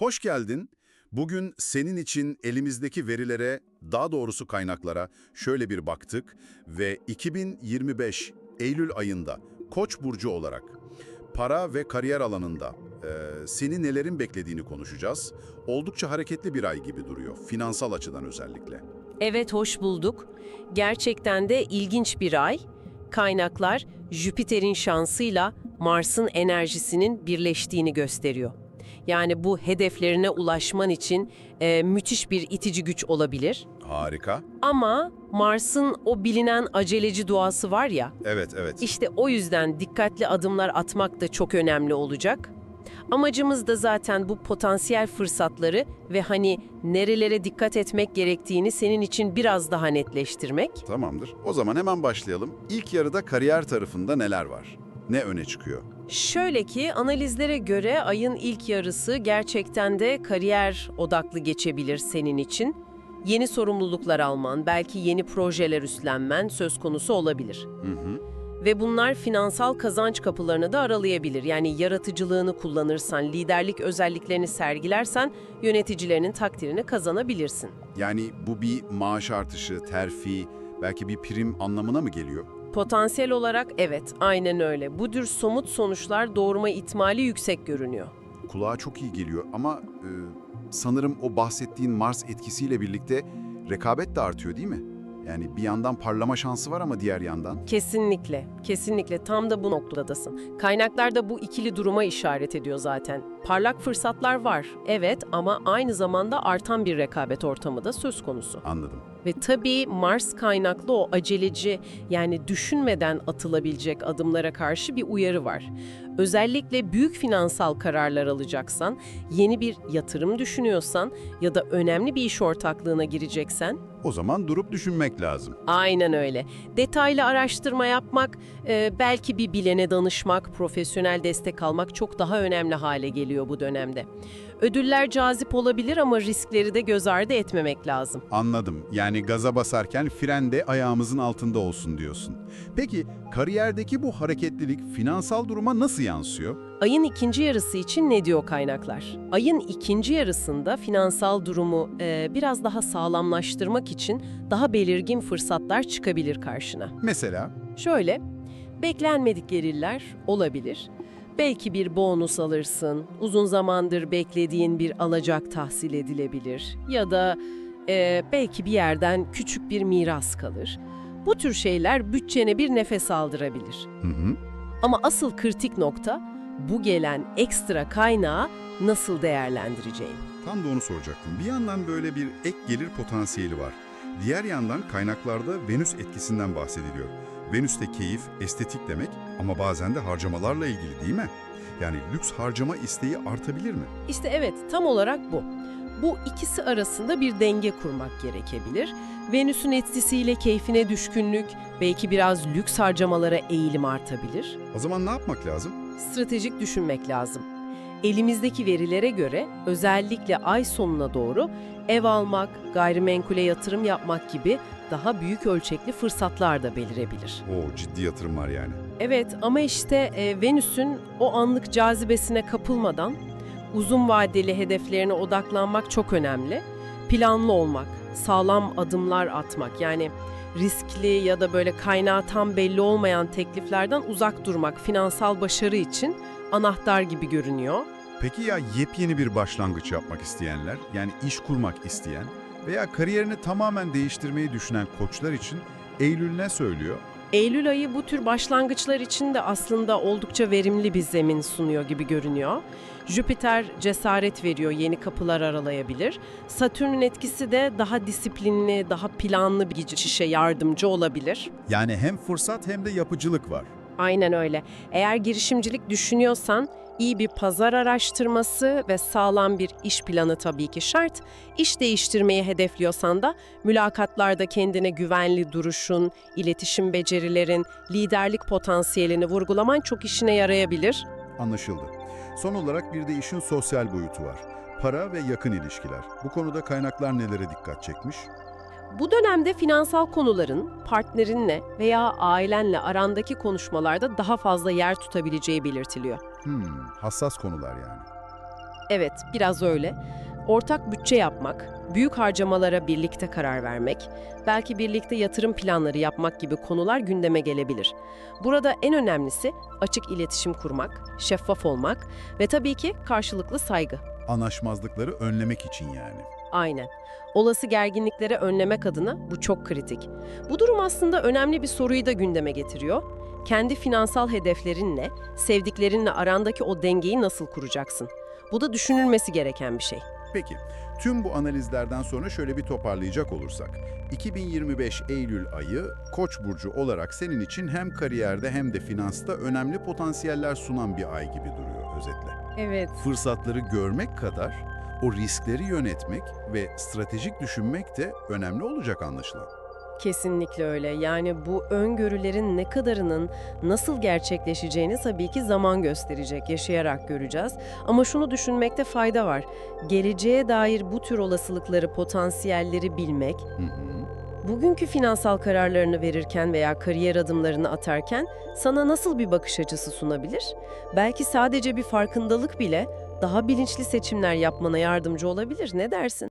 Hoş geldin. Bugün senin için elimizdeki verilere, daha doğrusu kaynaklara şöyle bir baktık ve 2025 Eylül ayında Koç burcu olarak para ve kariyer alanında e, seni nelerin beklediğini konuşacağız. Oldukça hareketli bir ay gibi duruyor, finansal açıdan özellikle. Evet hoş bulduk. Gerçekten de ilginç bir ay. Kaynaklar Jüpiter'in şansıyla Mars'ın enerjisinin birleştiğini gösteriyor. Yani bu hedeflerine ulaşman için e, müthiş bir itici güç olabilir. Harika. Ama Mars'ın o bilinen aceleci doğası var ya, Evet, evet. işte o yüzden dikkatli adımlar atmak da çok önemli olacak. Amacımız da zaten bu potansiyel fırsatları ve hani nerelere dikkat etmek gerektiğini senin için biraz daha netleştirmek. Tamamdır. O zaman hemen başlayalım. İlk yarıda kariyer tarafında neler var? Ne öne çıkıyor? Şöyle ki analizlere göre ayın ilk yarısı gerçekten de kariyer odaklı geçebilir senin için. Yeni sorumluluklar alman, belki yeni projeler üstlenmen söz konusu olabilir. Hı hı. Ve bunlar finansal kazanç kapılarını da aralayabilir. Yani yaratıcılığını kullanırsan, liderlik özelliklerini sergilersen yöneticilerinin takdirini kazanabilirsin. Yani bu bir maaş artışı, terfi, belki bir prim anlamına mı geliyor? Potansiyel olarak evet, aynen öyle. Bu tür somut sonuçlar doğurma ihtimali yüksek görünüyor. Kulağa çok iyi geliyor ama e, sanırım o bahsettiğin Mars etkisiyle birlikte rekabet de artıyor değil mi? Yani bir yandan parlama şansı var ama diğer yandan. Kesinlikle, kesinlikle tam da bu noktadasın. Kaynaklar da bu ikili duruma işaret ediyor zaten. Parlak fırsatlar var, evet ama aynı zamanda artan bir rekabet ortamı da söz konusu. Anladım. Ve tabii Mars kaynaklı o aceleci yani düşünmeden atılabilecek adımlara karşı bir uyarı var. Özellikle büyük finansal kararlar alacaksan, yeni bir yatırım düşünüyorsan ya da önemli bir iş ortaklığına gireceksen O zaman durup düşünmek lazım. Aynen öyle. Detaylı araştırma yapmak, e, belki bir bilene danışmak, profesyonel destek almak çok daha önemli hale geliyor bu dönemde. Ödüller cazip olabilir ama riskleri de göz ardı etmemek lazım. Anladım. Yani gaza basarken fren de ayağımızın altında olsun diyorsun. Peki kariyerdeki bu hareketlilik finansal duruma nasıl yansıyor? Ayın ikinci yarısı için ne diyor kaynaklar? Ayın ikinci yarısında finansal durumu e, biraz daha sağlamlaştırmak için daha belirgin fırsatlar çıkabilir karşına. Mesela Şöyle, beklenmedik gelirler olabilir. Belki bir bonus alırsın, uzun zamandır beklediğin bir alacak tahsil edilebilir ya da e, belki bir yerden küçük bir miras kalır. Bu tür şeyler bütçene bir nefes aldırabilir. Hı hı. Ama asıl kritik nokta bu gelen ekstra kaynağı nasıl değerlendireceğin. Tam da onu soracaktım. Bir yandan böyle bir ek gelir potansiyeli var. Diğer yandan kaynaklarda Venüs etkisinden bahsediliyor. Venüs de keyif, estetik demek ama bazen de harcamalarla ilgili değil mi? Yani lüks harcama isteği artabilir mi? İşte evet, tam olarak bu. Bu ikisi arasında bir denge kurmak gerekebilir. Venüs'ün etkisiyle keyfine düşkünlük, belki biraz lüks harcamalara eğilim artabilir. O zaman ne yapmak lazım? Stratejik düşünmek lazım. Elimizdeki verilere göre özellikle ay sonuna doğru ev almak, gayrimenkule yatırım yapmak gibi daha büyük ölçekli fırsatlar da belirebilir. Oo ciddi yatırım var yani. Evet ama işte e, Venüs'ün o anlık cazibesine kapılmadan uzun vadeli hedeflerine odaklanmak çok önemli. Planlı olmak, sağlam adımlar atmak yani riskli ya da böyle kaynağı tam belli olmayan tekliflerden uzak durmak finansal başarı için anahtar gibi görünüyor. Peki ya yepyeni bir başlangıç yapmak isteyenler, yani iş kurmak isteyen veya kariyerini tamamen değiştirmeyi düşünen koçlar için Eylül ne söylüyor? Eylül ayı bu tür başlangıçlar için de aslında oldukça verimli bir zemin sunuyor gibi görünüyor. Jüpiter cesaret veriyor, yeni kapılar aralayabilir. Satürn'ün etkisi de daha disiplinli, daha planlı bir geçişe yardımcı olabilir. Yani hem fırsat hem de yapıcılık var. Aynen öyle. Eğer girişimcilik düşünüyorsan iyi bir pazar araştırması ve sağlam bir iş planı tabii ki şart. İş değiştirmeyi hedefliyorsan da mülakatlarda kendine güvenli duruşun, iletişim becerilerin, liderlik potansiyelini vurgulaman çok işine yarayabilir. Anlaşıldı. Son olarak bir de işin sosyal boyutu var. Para ve yakın ilişkiler. Bu konuda kaynaklar nelere dikkat çekmiş? Bu dönemde finansal konuların partnerinle veya ailenle arandaki konuşmalarda daha fazla yer tutabileceği belirtiliyor. Hmm, hassas konular yani. Evet, biraz öyle. Ortak bütçe yapmak, büyük harcamalara birlikte karar vermek, belki birlikte yatırım planları yapmak gibi konular gündeme gelebilir. Burada en önemlisi açık iletişim kurmak, şeffaf olmak ve tabii ki karşılıklı saygı. Anlaşmazlıkları önlemek için yani. Aynen. Olası gerginlikleri önlemek adına bu çok kritik. Bu durum aslında önemli bir soruyu da gündeme getiriyor. Kendi finansal hedeflerinle, sevdiklerinle arandaki o dengeyi nasıl kuracaksın? Bu da düşünülmesi gereken bir şey. Peki, tüm bu analizlerden sonra şöyle bir toparlayacak olursak. 2025 Eylül ayı Koç burcu olarak senin için hem kariyerde hem de finansta önemli potansiyeller sunan bir ay gibi duruyor özetle. Evet. Fırsatları görmek kadar o riskleri yönetmek ve stratejik düşünmek de önemli olacak anlaşılan. Kesinlikle öyle. Yani bu öngörülerin ne kadarının nasıl gerçekleşeceğini tabii ki zaman gösterecek, yaşayarak göreceğiz. Ama şunu düşünmekte fayda var. Geleceğe dair bu tür olasılıkları, potansiyelleri bilmek, Hı hı. bugünkü finansal kararlarını verirken veya kariyer adımlarını atarken sana nasıl bir bakış açısı sunabilir? Belki sadece bir farkındalık bile daha bilinçli seçimler yapmana yardımcı olabilir. Ne dersin?